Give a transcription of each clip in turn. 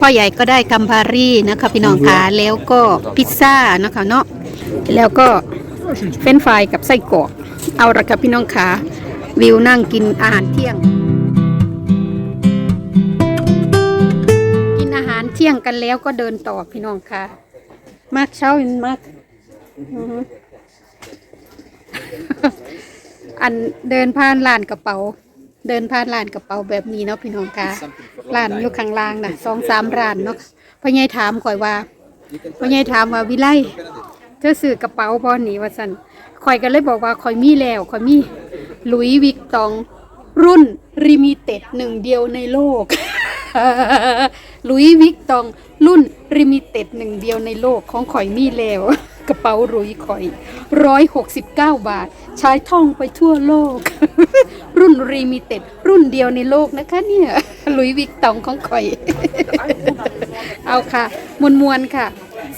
พ่อใหญ่ก็ได้กัมพารีนะคะพี่น้องคะแล้วก็พิซซ่านะคะเนาะแล้วก็เฟรนช์ฟรายกับไส้กรอกเอาละค่ะพี่น้องคะวิวนั่งกินอาหารเที่ยง กินอาหารเที่ยงกันแล้วก็เดินต่อพี่น้องคะมากเช้าอินมากอือฮึอันเดินผ่านร้านกระเป๋า เดินผ่านร้านกระเป๋าแบบนี้เนาะพี่น้องคะร้านอยู่ข้างล่างนะสองสามร้านเนาะพ่อใหญ่ถามข่อยว่าพ่อใหญ่ถามว่าวิไลเธอซื้อกระเป๋าบอนี่ว่าสันข่อยก็เลยบอกว่าข่อยมีแล้วข่อยมีหลุยวิกตองรุ่นริมิเต็ดหนึ่งเดียวในโลกหลุยวิกตองรุ่นริมิเต็ดหนึ่งเดียวในโลกของข่อยมีแล้ว กระเป๋าหลุยข่อยร้อยหกสิบเก้าบาท ใช้ท่องไปทั่วโลก รุ่นรีมิเต็ด รุ่นเดียวในโลกนะคะ เนี่ยหลุยวิกตองของข่อย เอาค่ะมวนมวนๆค่ะ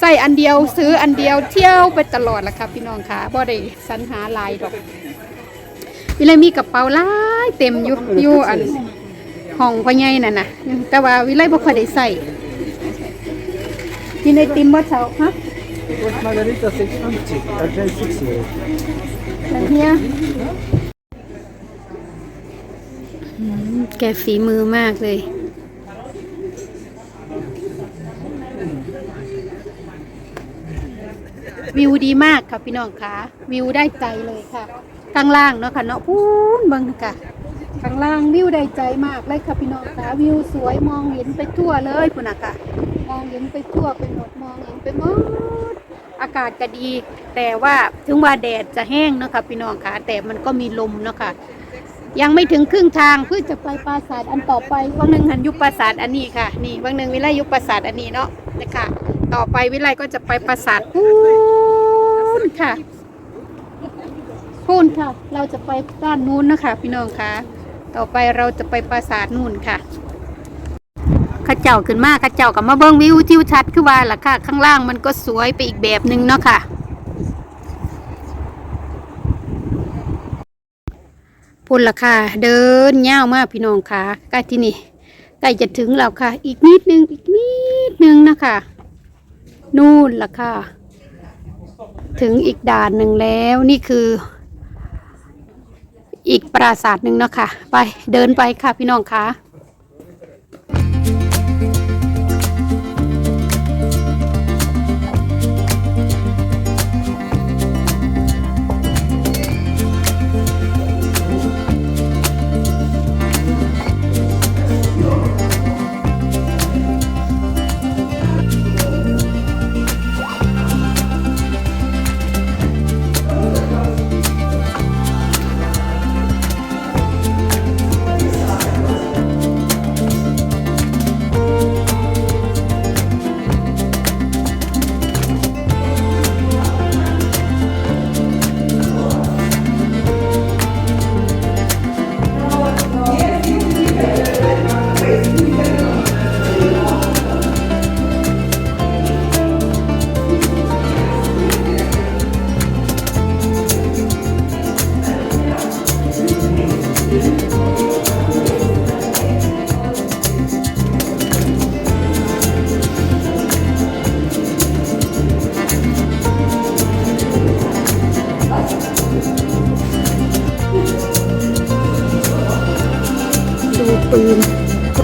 ใส่อันเดียวซื้ออันเดียวเที่ยวไปตลอดละค่ะ พี่น้องค่ะบ่ได้สรรหาหลายดอกวิเลยมีกระเป๋าหลายเต็มอยู่อยู่อันห้องพ่อใหญ่นั่นน่ะ แต่ว่าวิเลยบ่ค่อยได้ใส่กินไอติมบ่เช้าฮะ With margarita 650, Argel 6 euro. แล้วเนี่ยอืม แกฝีมือมากเลย วิวดีมากค่ะพี่น้องค่ะวิวได้ใจเลยค่ะข้างล่างเนาะค่ะเนาะพูนเบังค่ะข้างล่างวิวได้ใจมากเลยค่ะพี่น้องค่ะวิวสวยมองเห็นไปทั่วเลยคุณน่ะค่ะมองเห็นไปทั่วไปหมดมองเห็นไปหมดอากาศก็ดี แต่ว่าถึงว่าแดดจะแห้งเนาะค่ะพี่น้องค่ะแต่มันก็มีลมเนาะค่ะ ยังไม่ถึงครึ่งทางเพื่อจะไปปราสาทอันต่อไปวันหนึ่งหันยุปราสาทอันนี้ค่ะ นี่วันหนึ่งวิไลยุปราสาทอันนี้เนาะนะคะต่อไปวิไลก็จะไปปราสาทพูนค่ะพูนค่ะ เราจะไปด้านนู้นนะคะพี่น้องค่ะ ต่อไปเราจะไปปราสาทนู่นค่ะข้าเจ้าขึ้นมาข้าเจ้ากับมาเบิ้งวิวทิวทัศน์คือว่าล่ะค่ะ ข้างล่างมันก็สวยไปอีกแบบหนึ่งเนาะค่ะ พุ่นละค่ะ เดินย่าวมากพี่น้องค่ะใกล้ที่นี่ใกล้จะถึงแล้วค่ะ อีกนิดนึงอีกนิดนึงนะคะ นู่นละค่ะ ถึงอีกด่านหนึ่งแล้วนี่คือ อีกปราสาทหนึ่งเนาะค่ะ ไปเดินไปค่ะพี่น้องค่ะ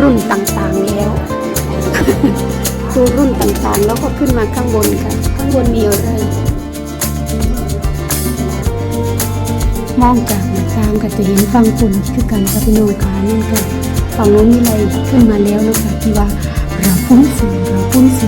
รุ่นต่างๆแล้ว ดูรุ่นต่างๆ แล้วก็ขึ้นมาข้างบนค่ะ ข้างบนมีอะไรมองจากหน้าต่างก็จะเห็นฟังฝุ่นคือกันค่ะพี่น้องขานั่นก็ฝั่งโน้นมีอะไรขึ้นมาแล้วนะคะที่ว่าเราพุ่นสูงเราพุ่นสูง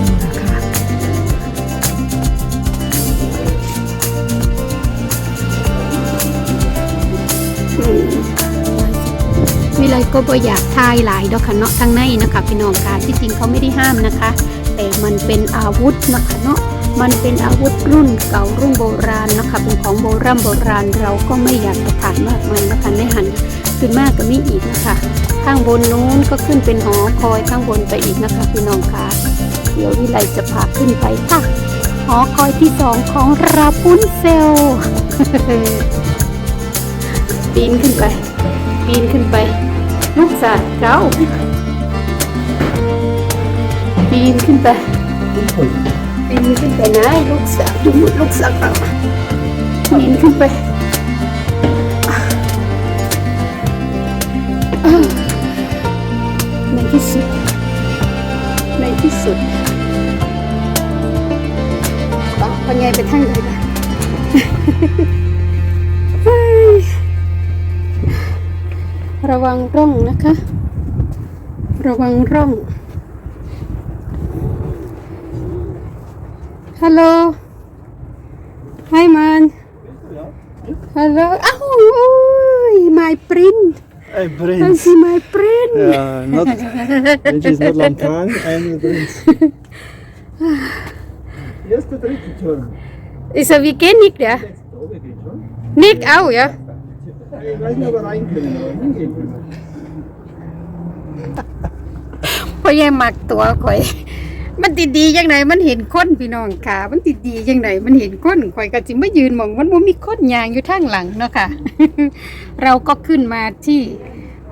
ก็บ่อยากทายหลายดอกค่ะเนาะทางในนะคะพี่น้องค่ะที่จริงเขาไม่ได้ห้ามนะคะ แต่มันเป็นอาวุธนะคะเนาะมันเป็นอาวุธรุ่นเก่ารุ่นโบราณนะคะเป็นของโบราณโบราณเราก็ไม่อยากจะผ่านมากมายนะคะในหันขึ้นมากก็ไมีอีกนะคะข้างบนนู้นก็ขึ้นเป็นหอคอยข้างบนไปอีกนะคะพี่น้องค่ะเดี๋ยววิไลจะพาขึ้นไปค่ะหอคอยที่สองของราพุนเซลปีนขึ้นไป ปีนขึ้นไป ลูกสาวเจ้าปีนขึ้นไปปีนขึ้นไปนะลูกสาวดูมุดลูกสาวเราปีนขึ้นไปในที่สุดในที่สุดปะปัญญาไปทางไหนล่ะ วังร่องนะคะ ระวังร่อง ฮัลโหล Hi man Hello อ้าวโอ้ย my print Hey, I Prince. see my print Yeah, not, which is not Lantang, eine Prinz. Erste, dritte Turm. Ist er wie Genig, der? Oben geht schon. Nick auch, ja? Ich weiß nicht, ob wir rein können, aber hingehen können พ่อแย่มักตัวข่อย มันติดียังไงมันเห็นคนพี่น้องค่ะ มันติดียังไงมันเห็นคนข่อยก็จิมายืนมองมันมันมีคนยางอยู่ทางหลังเนาะค่ะ เราก็ขึ้นมาที่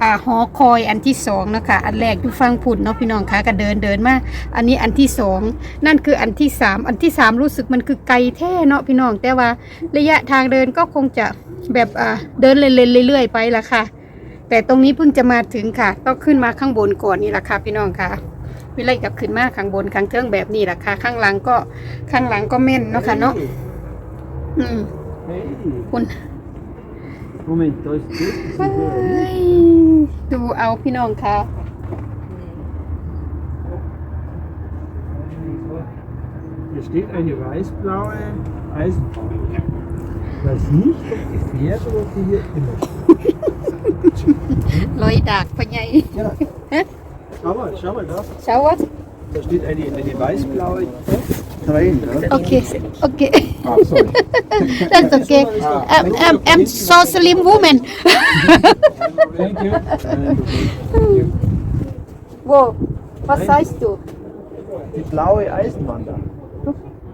อ่าหอคอยอันที่สองเนาะคะอันแรกอยู่ฟังผุ่นเนาะพี่น้องค่ะก็เดินเดินมาอันนี้อันที่สองนั่นคืออันที่สามอันที่สามรู้สึกมันคือไกลแท้เนาะพี่น้องแต่ว่าระยะทางเดินก็คงจะแบบอ่าเดินเล่นๆเรื่อยๆไปละค่ะ แต่ตรงนี้เพิ่งจะมาถึงค่ะ ต้องขึ้นมาข้างบนก่อนนี่แหละค่ะ พี่น้องค่ะวิไลกับขึ้นมาข้างบนข้างเทิงแบบนี้แหละค่ะ ข้างหลังก็ข้างหลังก็เม่นเนาะค่ะเนาะอืม Hey. คุณ Moment, da ist das. เฮ้ยดูเอาพี่น้องค่ะ Hier steht eine weiß-blaue Eisenbahn. Ich weiß nicht, ob die fährt oder ob die hier immer steht. ลอยดากพะไง Ja. Schau mal, schau mal da. เช้าวัด Da steht eine, eine weißblaue. Ne? Okay, okay. Ah, sorry. That's okay. I'm, I'm, I'm so slim woman. Thank you. Wow, was heißt du? Die blaue Eisenbahn da.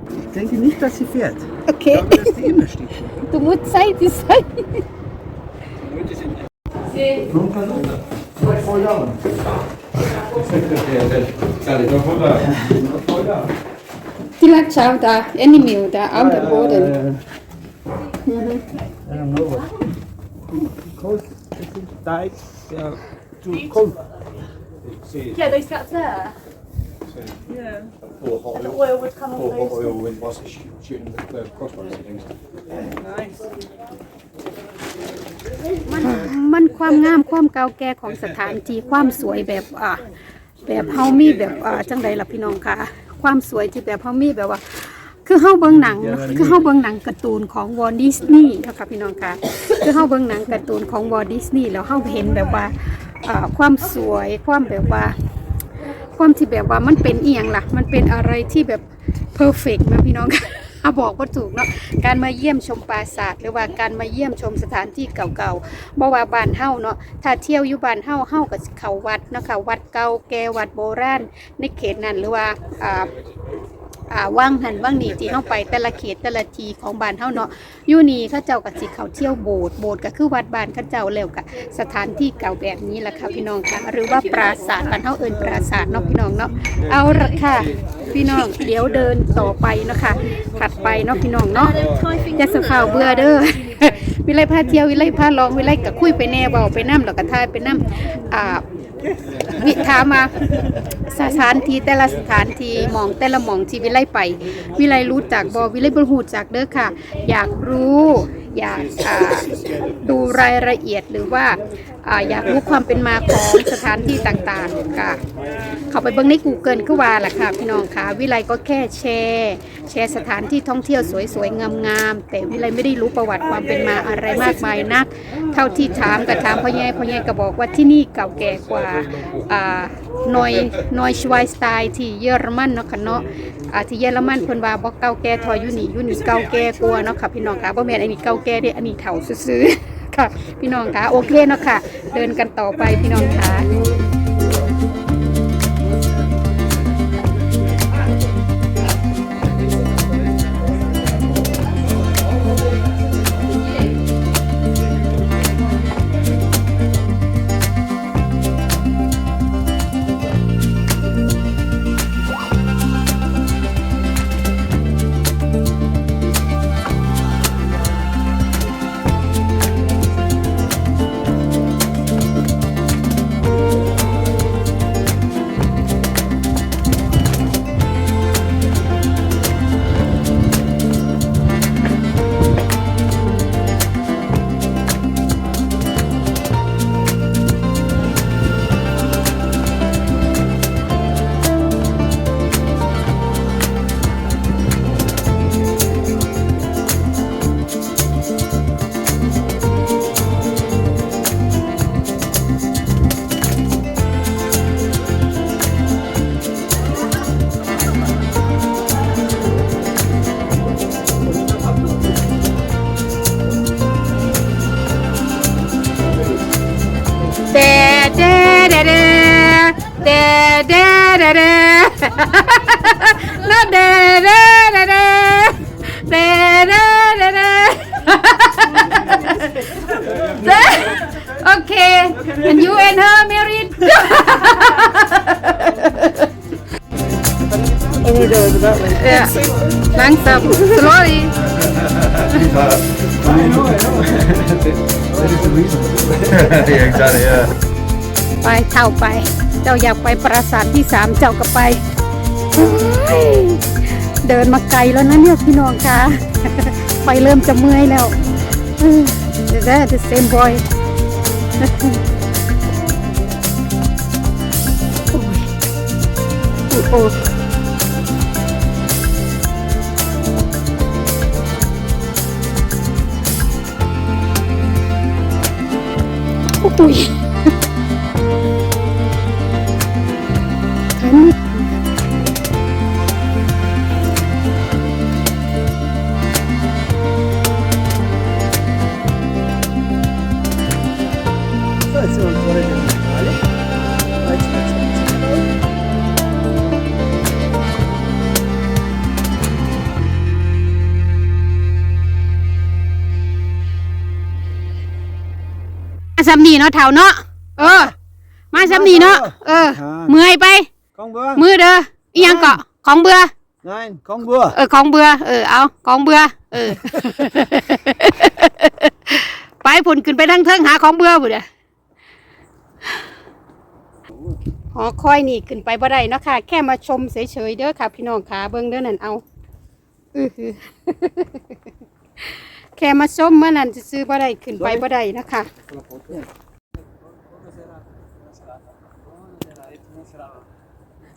Ich denke nicht, dass sie fährt. Okay. Ich glaube, dass die immer steht. Du musst Zeit sein. Sie. Down. Voll down. ที่รักเช้าดา animal ดา out the border I don't know what. Because it is died they are too cold. Yeah, they sat there. Yeah. The oil would come off Pour hot those. oil when whilst it's shoot- shooting the, the crossbows and things. Nice. มันมันความงามความเก่าแก่ของสถานที่ความสวยแบบอ่าแบบเฮามีแบบอ่าจังใดล่ะพี่น้องคะความสวยที่แบบเฮามีแบบว่า คือเฮาเบิ่งหนังคือเฮาเบิ่งหนังการ์ตูนของวอลดิสนีย์นะคะพี่น้องคะคือเฮาเบิ่งหนังการ์ตูนของวอลดิสนีย์แล้วเฮาเห็นแบบว่าอ่าความสวยความแบบว่า ความที่แบบว่ามันเป็นเอียงล่ะ มันเป็นอะไรที่แบบเพอร์เฟกต์นะพี่น้องอา บอกว่าถูกเนาะการมาเยี่ยมชมปราสาทหรือว่าการมาเยี่ยมชมสถานที่เก่าๆบ่ว่าบ้านเฮาเนาะถ้าเที่ยวอยู่บ้านเฮาเฮากับเขาวัดเนาะคะวัดเก่าแก่วัดโบราณในเขตนั้นหรือว่าอ่า อ่าว่างหันว่างนี่ที่เข้าไปแต่ละเขตแต่ละทีของบ้านเฮาเนาะอยู่นี่เขาเจ้าก็สิเขาเที่ยวโบสถ์โบสถ์ก็คือวัดบ้านเขาเจ้าแล้วก็สถานที่เก่าแบบนี้แหละค่ะพี่น้องค่ะ หรือว่าปราสาทบ้านเฮาเอิ้นปราสาทเนาะพี่น้องเนาะเอาละค่ะพี่น้องเดี๋ยวเดินต่อไปเนาะค่ะถัดไปเนาะพี่น้องเนาะจะสข่าวเบื่อเด้อวิไลพาเที่ยววิไลพาลองวิไลก็คุยไปแน่เบาไปน้ำแล้วก็ทายไปน้ำอ่าวิถามมา สถานที่แต่ละสถานที่หมองแต่ละหมองที่วิไลไป วิไลรู้จักบอวิไลบรหูจักเด้อค่ะ อยากรู้ อยากดูรายละเอียดหรือว่าออยากรู้ความเป็นมาของสถานที่ต่างๆค่ะเข้าไปเบิ่งใน Google คือว่าล่ะค่ะพี่น้องค่ะวิไลก็แค่แชร์ แชร์สถานที่ท่องเที่ยวสวยๆงามๆแต่วิไลไม่ได้รู้ประวัติความเป็นมาอะไรมากมายนัก เท่าที่ถามกับถามพ่อแย่พ่อแย่ก็บอกว่าที่นี่เก่าแก่กว่าอ่านอยนอยชวายสไตล์ที่เยอรมันเนาะค่ะเนาะ อาที่เยอรมันเพิ่นว่าบ่เก่าแก่ทออยู่นี่อยู่นี่เก่าแก่กว่าเนาะค่ะพี่น้องค่ะบ่แม่นอันนี้เก่าแก่เด้อันนี้เฒ่าซื่อๆค่ะ พี่น้องค่ะโอเคเนาะค่ะ เดินกันต่อไปพี่น้องค่ะ Nah, de de de de de de de. Okay, and you and her married. Ini dulu, ya. Langsam, slowly. I เดินมาไกลแล้วนะเนี่ยพี่น้องคะไปเริ่มจะเมื่อยแล้วเออ Is that the same boy โอ้ยโอ้โหโอ้ย Kann ich. So, สำนีเนาะเท่าเนาะเออ มาสำนีเนาะเออ เมื่อยไป Komm, Bur. มือเด้ออีหยังเกาะของเบื่อ Nein, komm, Bur. เออของเบื่อเออเอาของเบื่อเออ ไปผลขึ้นไปทั้งเทิงหาของเบื่อบุเด้อ หอคอยนี่ขึ้นไปบ่ได้เนาะค่ะ แค่มาชมเฉยๆเด้อค่ะ พี่น้องขาเบิ้งเด้อนั่นเอาอือหือแค่มาชมเมื่อนั้นจะซื้อบ่ได้ขึ้นไปบ่ได้นะคะ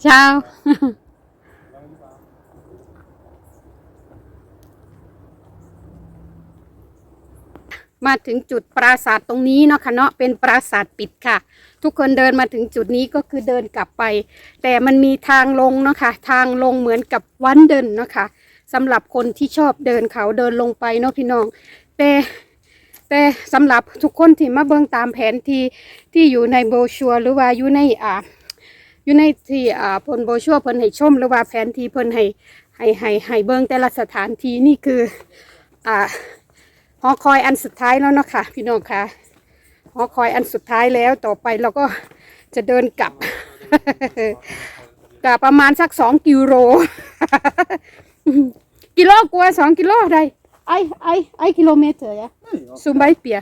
เช้า มาถึงจุดปราสาทตรงนี้เนาะค่ะเนาะเป็นปราสาทปิดค่ะ ทุกคนเดินมาถึงจุดนี้ก็คือเดินกลับไป แต่มันมีทางลงเนาะค่ะทางลงเหมือนกับวันเดินเนาะค่ะสำหรับคนที่ชอบเดินเขาเดินลงไปเนาะพี่น้อง แต่แต่สำหรับทุกคนที่มาเบิ่งตามแผนที่ที่อยู่ในโบชัวหรือว่าอยู่ในอ่าอยู่ในที่อ่าพนโบชัวเพิ่นให้ชมหรือว่าแผนที่เพิ่นให้ให้ให้ให้เบิ่งแต่ละสถานที่นี่คืออ่า หอคอยอันสุดท้ายแล้วเนาะค่ะพี่น้องค่ะหอคอยอันสุดท้ายแล้วต่อไปเราก็จะเดินกลับกลับประมาณสักสองกิโลกิโลกว่าสองกิโลได้ไอไอไอกิโลเมตรอะ Ja, ซูมใบเปีย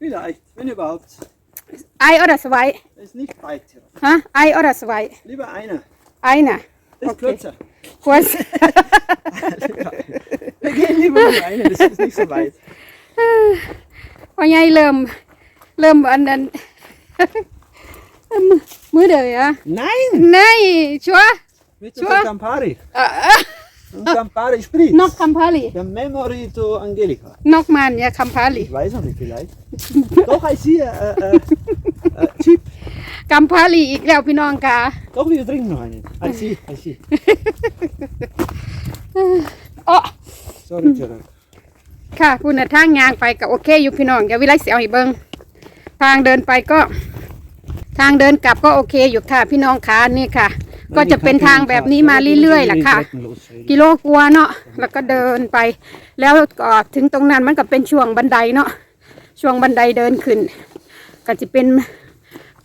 vielleicht, wenn überhaupt. ไอออดสไว Das ist nicht weit. ฮะไอออดสไว Lieber einer. ไอน่ะ Das ist Okay. kürzer. ควร Wir gehen lieber mit einer, das ist nicht so weit. พอใหญ่เริ่ม เริ่มอันนั้นมือมือเดียวอะ Nein! ในชัวร์ Mit Sure. der Campari. เอ่อ Und Campari Spritz. นกคัมพาลี Der Memorito Angelica. นกมันเนี่ยคัมพาลี Ich weiß noch nicht, vielleicht. Doch, I see. Äh, äh, äh, cheap. กัมพาลีอีกแล้วพี่น้องค่ะ Doch, wir trinken noch einen. I see, I see. อ๋อ Sorry, Gerard. ค่ะคุณน่ะทางยางไปก็โอเคอยู่พี่น้องอย่าวิไลเสียวให้เบิงทางเดินไปก็ ทางเดินกลับก็โอเคอยู่ค่ะ พี่น้องค่ะนี่ค่ะ ก็จะเป็นทางแบบนี้มาเรื่อยๆแหละค่ะ กิโลกว่าเนาะแล้วก็เดินไป แล้วก็ถึงตรงนั้นมันก็เป็นช่วงบันไดเนาะช่วงบันไดเดินขึ้น ก็จะเป็น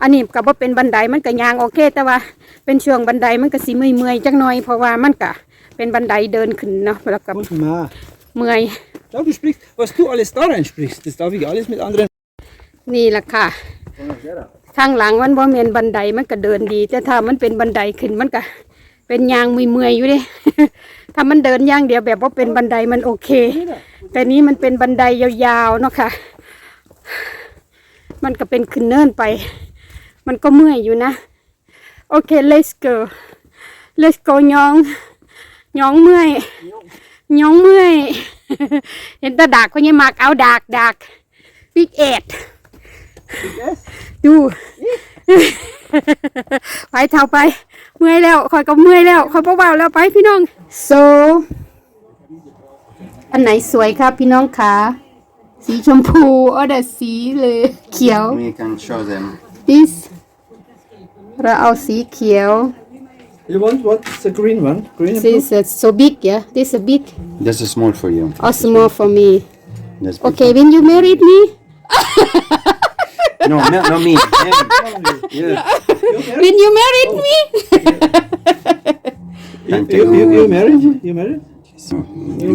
อันนี้ก็บ่เป็นบันไดมันก็ยางโอเค แต่ว่าเป็นช่วงบันไดมันก็สิเมื่อยๆจักหน่อยเพราะว่ามันก็เป็นบันไดเดินขึ้นเนาะแล้วก็ Und mal. เมื่อย Da, du sprichst, was du alles da reinsprichst, das darf ich alles mit anderen. นี่แหละค่ะ ทางหลังมันบ่แม่นบันไดมันก็เดินดี แต่ถ้ามันเป็นบันไดขึ้นมันก็เป็นยางเมื่อยๆอยู่เดิ ถ้ามันเดินย่างเดียวแบบว่าเป็นบันไดมันโอเค แต่นี้มันเป็นบันไดยาวๆเนาะค่ะ มันก็เป็นขึ้นเนินไป มันก็เมื่อยอยู่นะ โอเค let's go let's go ยองยองเมื่อย ยองเมื่อย เห็นแตาดากเขายังมักเอาดากดากบิ๊กเอ็ดดูไปเท่าไป เมื่อยแล้วคอยก็เมื่อยแล้วคอยเบาๆแล้วไปพี่น้อง so อันไหนสวยครับพี่น้องคะสีชมพูอ๋อแต่สีเลยเขียว We can show them. this เราเอาสีเขียว You want what? The green one? Green and blue? This is so big, yeah. This is big This is small for you. or small for me. That's Okay, when you married me, No, no, not me. Him. Yeah. when you married me, You, you, you, you married? You married?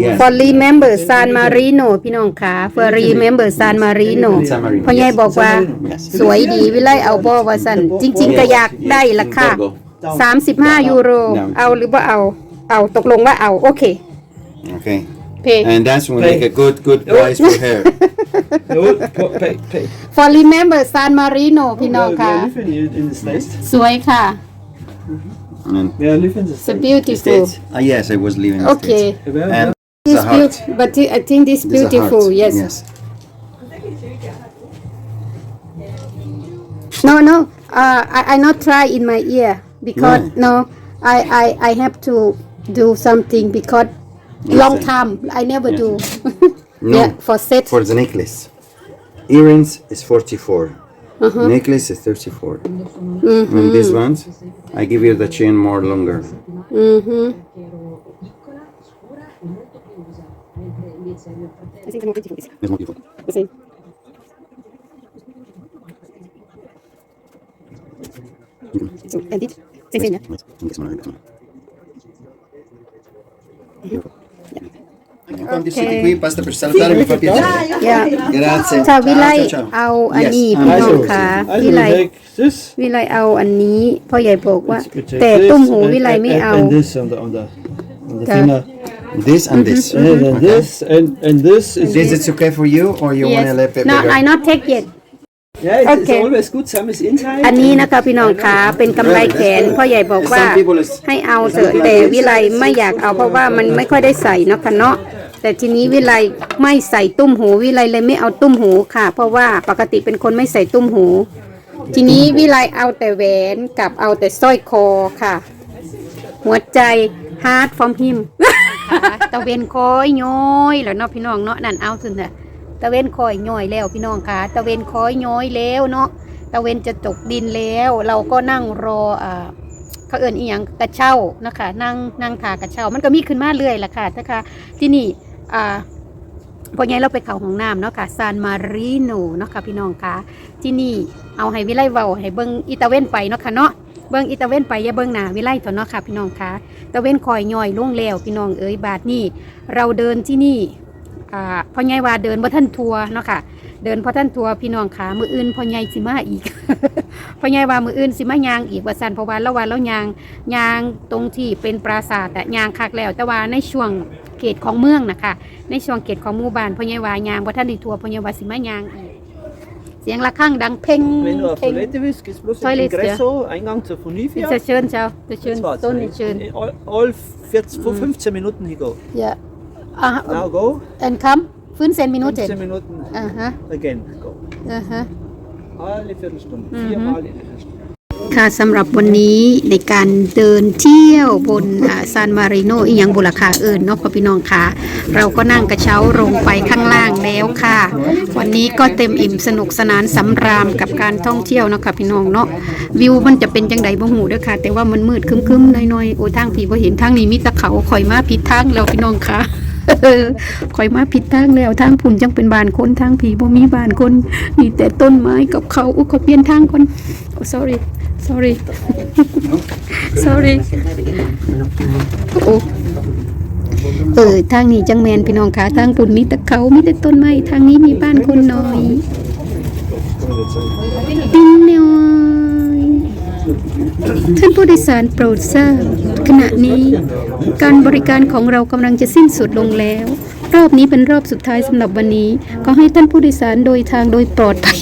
Yes. for remember San Marino พี่น้องค่ะ for remember San Marino San Marino, พ่อใหญ่ yes. บอกว่า Yes. สวยดีวิไลเอาบ่ว่าสั่นจริง ๆ ก็อยากได้ราค า 35 ยูโร เอาหรือว่าเอา เอาตกลงว่าเอา โอเค Okay. เพ And that's when we make a good, good price for her. No, po- pay, pay. for remember San Marino พี่น้อง Where ค่ะ live in, in the States? สวยค่ะ And Where live in the so States? beautiful uh, yes, I was leaving. the okay States. Where, And this a heart. beautiful but I think this There's a beautiful heart. yes Yes. No, no. Uh, I I not try in my ear because Why? no, I I I have to do something because long time I never do. No. yeah, for set. For the necklace. Earrings is 44. Uh-huh. Necklace is 34. Mm-hmm. And these ones, I give you the chain more longer. mm-hmm. I think more beautiful. It's more beautiful. See? So, and it, same thing, yeah? Wait, this one, this one. Quando Ok. siete qui, basta per salutare, mi fa piacere. Yeah. Grazie. ถ้าวิไล Ciao, ciao, ciao. เอาอัน Yes. นี้พี่น้อง Also, ค่ะ also วิไล we take this. วิไลเอาอันนี้พ่อใหญ่บอกว่า we take แต่ this ตุ้มหู and- วิไล and- ไม่ and- เอา And this on the, on the, on the Okay. finger. This and this. And then Okay. this, and, and this is... This is okay for you, or you want a little bit no bigger? I not take yet Yeah, it's, Okay. it's always good. Some is inside. อันนี้นะคะพี่น้องคะเป็นกำไรแขนพ่อใหญ่บอกว่า Some people is- ให้เอาเถอะแต่วิไลไม่อยากเอาเพราะว่ามันไม่ค่อยได้ใส่เนาะค่ะเนาะแต่ทีนี้วิไลไม่ใส่ตุ้มหูวิไลเลยไม่เอาตุ้มหูค่ะ เพราะว่าปกติเป็นคนไม่ใส่ตุ้มหู ทีนี้วิไลเอาแต่แหวนกับเอาแต่สร้อยคอค่ะ หัวใจ heart from him ตะเวนคอยย้อยแล้วเนาะพี่น้องเนาะนั่นเอาถึงน่ะ ตะเวนคอยย้อยแล้วพี่น้องค่ะตะเวนคอยย้อยแล้วเนาะตะเวนจะตกดินแล้ว เราก็นั่งรออ่าเขาเอิ้นอีหยังกระเช้านะคะนั่งนั่งขากระเช้ามันก็มีขึ้นมาเรื่อยละค่ะนะคะที่นี่อ่าพอไงเราไปเขาห้องน้ำเนาะค่ะซานมารีโนเนาะค่ะพี่น้องค่ะที่นี่เอาให้วิไลเว้าให้เบิ่งอีตาเวนไปเนาะค่ะเนาะเบิ่งอีตาเวนไปอย่าเบิ่งหน้าวิไลเถอะเนาะค่ะพี่น้องค่ะตะเวนคอยย่อยล่วงแล้วพี่น้องเอ๋ยบาทนี่เราเดินที่นี่ อ่าพ่อใหญ่ว่าเดินบ่ท่านทัวร์เนาะค่ะ เดินพ่อท่านทัวร์พี่น้องขามืออื่นพ่อใหญ่สิมาอีก พ่อใหญ่ว่ามืออื่นสิมายางอีกว่าซั่นเพราะว่าละวันแล้วยางยางตรงที่เป็นปราสาทแต่ยางคักแล้ว แต่ว่าในช่วงเขตของเมืองนะคะ ในช่วงเขตของหมู่บ้านพ่อใหญ่ว่ายางบ่ท่านได้ทัวร์พ่อใหญ่ว่าสิมายางอีก เสียงระฆังดังเพ่ง Wenn du auf เพ่ง Toilette willst, gehst bloß in Toilette, den Ingresso, Eingang zur Funivia. จะเชิญเจ้าจะเชิญ Das war's. ต้นนี่เชิญ All, all 40, 15 Minuten he go. อย่า อ่า Now go. and come ฟื้นเซนมินุเต็15 Minuten อ่าฮะ again go. อ่าฮะ Alle Viertelstunde. Viermal in der Viertelstunde. ค่ะสำหรับวันนี้ในการเดินเที่ยวบนซานมาริโนอีหยังบุรคาเอิญเนาะพ่อพี่น้องค่ะ เราก็นั่งกระเช้าลงไปข้างล่างแล้วค่ะ วันนี้ก็เต็มอิ่มสนุกสนานสำราญกับการท่องเที่ยวเนาะค่ะพี่น้องเนาะวิวมันจะเป็นจังไดบ่หูเด้อค่ะ แต่ว่ามันมืดครึ้มๆหน้อยๆโอ้ทางพี่บ่เห็นทางนี้มีแตะเขาข่อยมาผิดทางแล้วพี่น้องค่ะ ข่อยมาผิดทางแล้วทางพุ่นจังเป็นบ้านคนทางผีบ่มีบ้านคนมีแต่ต้นไม้กับเขาอุ้ยขอเปลี่ยนทางก่อนโอ้ sorry sorry sorry โอ้เออทางนี้จังแมนพี่น้องค่ะทางพุ่นมีแต่เขามีแต่ต้นไม้ทางนี้มีบ้านคนน้อยปิ้นน้อย ท่านผู้โดยสารโปรดทราบขณะนี้ การบริการของเรากำลังจะสิ้นสุดลงแล้ว รอบนี้เป็นรอบสุดท้ายสำหรับวันนี้ ก็ให้ท่านผู้โดยสารโดยทางโดยปลอดภัย